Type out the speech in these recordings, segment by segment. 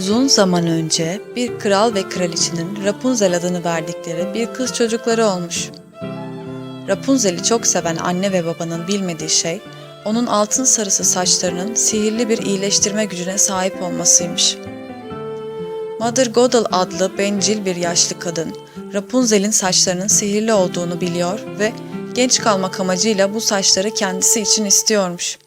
Uzun zaman önce bir kral ve kraliçenin Rapunzel adını verdikleri bir kız çocukları olmuş. Rapunzel'i çok seven anne ve babanın bilmediği şey, onun altın sarısı saçlarının sihirli bir iyileştirme gücüne sahip olmasıymış. Mother Gothel adlı bencil bir yaşlı kadın, Rapunzel'in saçlarının sihirli olduğunu biliyor ve genç kalmak amacıyla bu saçları kendisi için istiyormuş.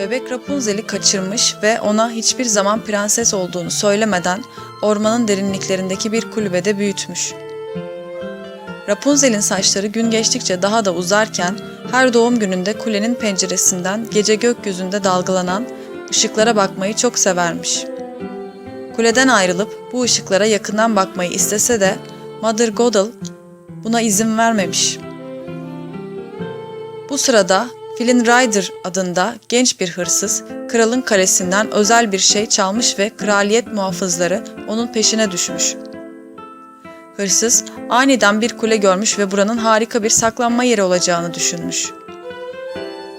Bebek Rapunzel'i kaçırmış ve ona hiçbir zaman prenses olduğunu söylemeden ormanın derinliklerindeki bir kulübede büyütmüş. Rapunzel'in saçları gün geçtikçe daha da uzarken her doğum gününde kulenin penceresinden gece gökyüzünde dalgalanan ışıklara bakmayı çok severmiş. Kuleden ayrılıp bu ışıklara yakından bakmayı istese de Mother Gothel buna izin vermemiş. Bu sırada Flynn Rider adında genç bir hırsız, kralın kalesinden özel bir şey çalmış ve kraliyet muhafızları onun peşine düşmüş. Hırsız aniden bir kule görmüş ve buranın harika bir saklanma yeri olacağını düşünmüş.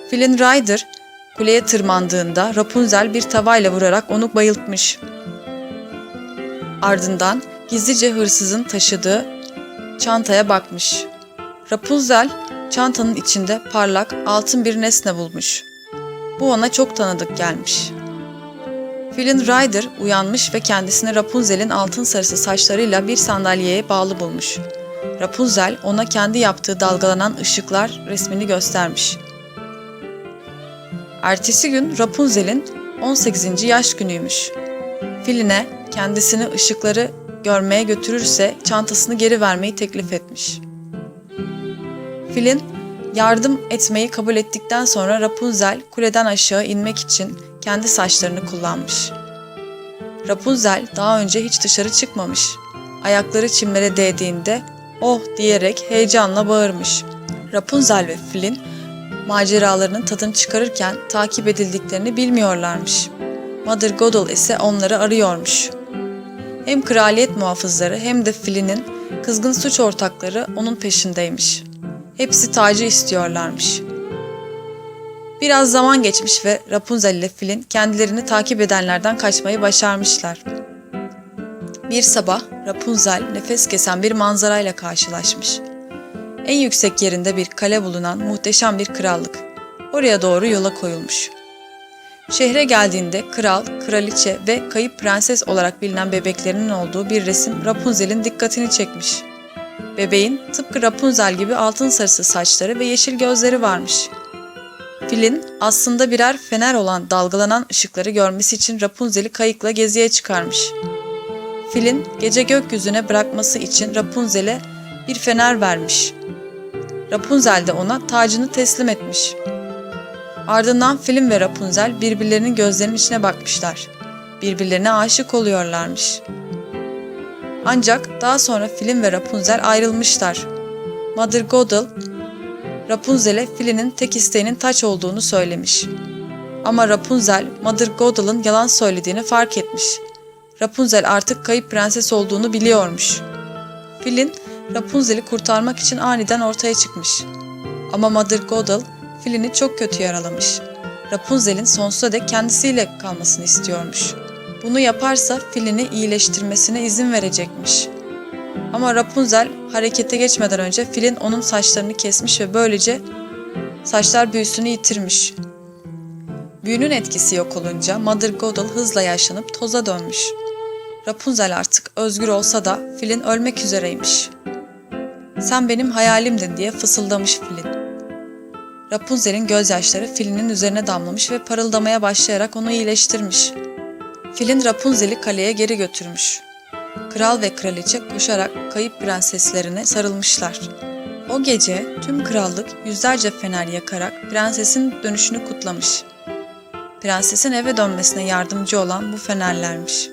Flynn Rider kuleye tırmandığında Rapunzel bir tavayla vurarak onu bayıltmış. Ardından gizlice hırsızın taşıdığı çantaya bakmış. Rapunzel çantanın içinde parlak altın bir nesne bulmuş. Bu ona çok tanıdık gelmiş. Flynn Rider uyanmış ve kendisini Rapunzel'in altın sarısı saçlarıyla bir sandalyeye bağlı bulmuş. Rapunzel ona kendi yaptığı dalgalanan ışıklar resmini göstermiş. Ertesi gün Rapunzel'in 18. yaş günüymüş. Flynn'e kendisini ışıkları görmeye götürürse çantasını geri vermeyi teklif etmiş. Flynn yardım etmeyi kabul ettikten sonra Rapunzel kuleden aşağı inmek için kendi saçlarını kullanmış. Rapunzel daha önce hiç dışarı çıkmamış. Ayakları çimlere değdiğinde oh diyerek heyecanla bağırmış. Rapunzel ve Flynn maceralarının tadını çıkarırken takip edildiklerini bilmiyorlarmış. Mother Gothel ise onları arıyormuş. Hem kraliyet muhafızları hem de Flynn'in kızgın suç ortakları onun peşindeymiş. Hepsi tacı istiyorlarmış. Biraz zaman geçmiş ve Rapunzel ile Flynn kendilerini takip edenlerden kaçmayı başarmışlar. Bir sabah Rapunzel nefes kesen bir manzarayla karşılaşmış. En yüksek yerinde bir kale bulunan muhteşem bir krallık. Oraya doğru yola koyulmuş. Şehre geldiğinde kral, kraliçe ve kayıp prenses olarak bilinen bebeklerinin olduğu bir resim Rapunzel'in dikkatini çekmiş. Bebeğin tıpkı Rapunzel gibi altın sarısı saçları ve yeşil gözleri varmış. Filin aslında birer fener olan dalgalanan ışıkları görmesi için Rapunzel'i kayıkla geziye çıkarmış. Filin gece gökyüzüne bırakması için Rapunzel'e bir fener vermiş. Rapunzel de ona tacını teslim etmiş. Ardından Filin ve Rapunzel birbirlerinin gözlerinin içine bakmışlar. Birbirlerine aşık oluyorlarmış. Ancak daha sonra Flynn ve Rapunzel ayrılmışlar. Mother Gothel, Rapunzel'e Flynn'in tek isteğinin taç olduğunu söylemiş. Ama Rapunzel, Mother Gothel'ın yalan söylediğini fark etmiş. Rapunzel artık kayıp prenses olduğunu biliyormuş. Flynn, Rapunzel'i kurtarmak için aniden ortaya çıkmış. Ama Mother Gothel, Flynn'i çok kötü yaralamış. Rapunzel'in sonsuza dek kendisiyle kalmasını istiyormuş. Bunu yaparsa filini iyileştirmesine izin verecekmiş. Ama Rapunzel harekete geçmeden önce filin onun saçlarını kesmiş ve böylece saçlar büyüsünü yitirmiş. Büyünün etkisi yok olunca Mother Gothel hızla yaşlanıp toza dönmüş. Rapunzel artık özgür olsa da filin ölmek üzereymiş. Sen benim hayalimdin diye fısıldamış filin. Rapunzel'in gözyaşları filinin üzerine damlamış ve parıldamaya başlayarak onu iyileştirmiş. Filin Rapunzel'i kaleye geri götürmüş. Kral ve kraliçe koşarak kayıp prenseslerine sarılmışlar. O gece tüm krallık yüzlerce fener yakarak prensesin dönüşünü kutlamış. Prensesin eve dönmesine yardımcı olan bu fenerlermiş.